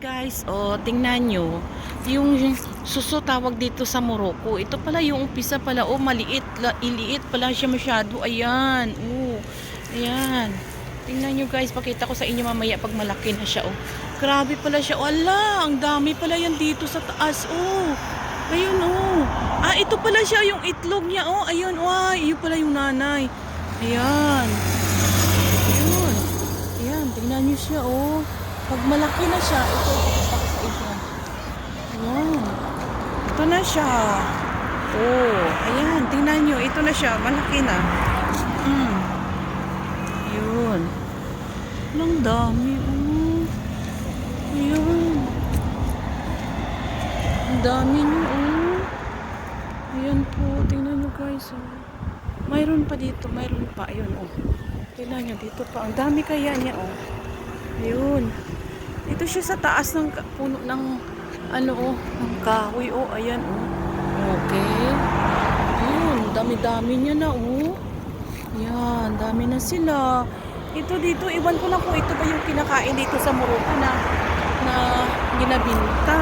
guys, oh, tingnan nyo. Yung suso tawag dito sa Morocco. Ito pala yung umpisa pala. Oh, maliit. La, iliit pala siya masyado. Ayan. Oh, ayan. Tingnan nyo guys. Pakita ko sa inyo mamaya pag malaki na siya. Oh. Grabe pala siya. Oh, ala, ang dami pala yan dito sa taas. Oh. Ayun oh. Ah, ito pala siya yung itlog niya. Oh, ayun. Oh, ay, yun pala yung nanay. Ayan. Ayun. Ayan, tingnan nyo siya, oh. Pag malaki na siya, ito, ipapakita ko sa inyo. Ayan. Ito na siya. Oh, ayan, tingnan nyo. Ito na siya, malaki na. Mm. Ayun. Ang dami, oh. Ayan. Ang dami nyo, oh. Ayan po, tingnan nyo guys, oh. Mayroon pa dito, mayroon pa. Ayun, oh. Tingnan nyo, dito pa. Ang dami kaya niya, oh. Ayun. Ito siya sa taas ng puno ng ano, oh, ng kahoy, oh. Ayan, oh. Okay. Ayun, dami-dami niya na, oh. Ayan, dami na sila. Ito dito, iwan ko na po, ito ba yung kinakain dito sa Morocco na na ginabinta.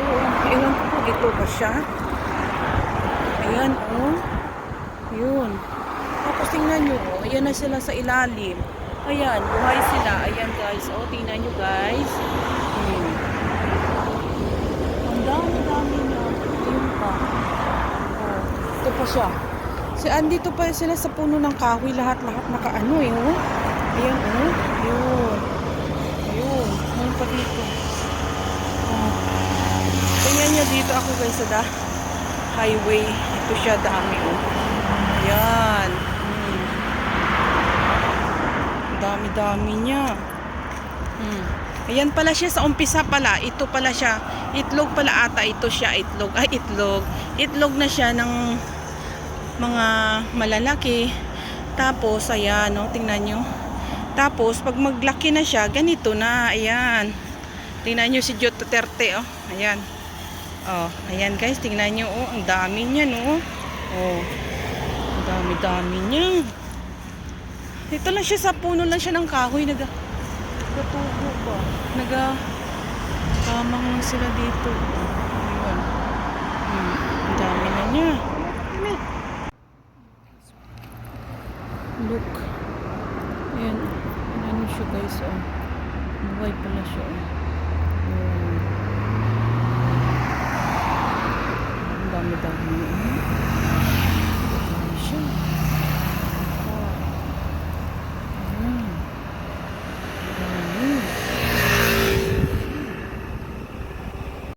Oo, iwan ko po, ito ba siya? Ayan, oh. Yun. Tapos tingnan nyo, oh. Ayan na sila sa ilalim. Ayan, buhay sila. Ayan, guys. Oh, tingnan nyo, guys. Hmm. Ang dami-dami na. Ayun pa. Oh, ito pa siya. Si andito pa sila sa puno ng kahoy. Lahat-lahat nakaano, eh, oh. Ayan, oh. Yun. Ayun. Ayun pa dito. Oh. Tingnan nyo dito ako, guys, sa da highway. Ito siya dami, oh. Ayan. Hmm. Dami-dami niya. Hmm. Ayan pala siya sa umpisa pala. Ito pala siya. Itlog pala ata. Ito siya itlog. Ay, itlog. Itlog na siya ng mga malalaki. Tapos, ayan, no, tingnan nyo. Tapos, pag maglaki na siya, ganito na. Ayan. Tingnan nyo si Joe Duterte, oh. Ayan. Oh, ayan guys, tingnan nyo, oh. Ang dami niya, no. Oh. Ang dami-dami niya. Ito lang siya sa puno lang siya ng kahoy. Naga, natubo ba? Naga, tamang lang sila dito. Ayun. Hmm, ang dami na niya. Look. Ayan. Ayan siya guys, oh. Buhay pala siya. Oh.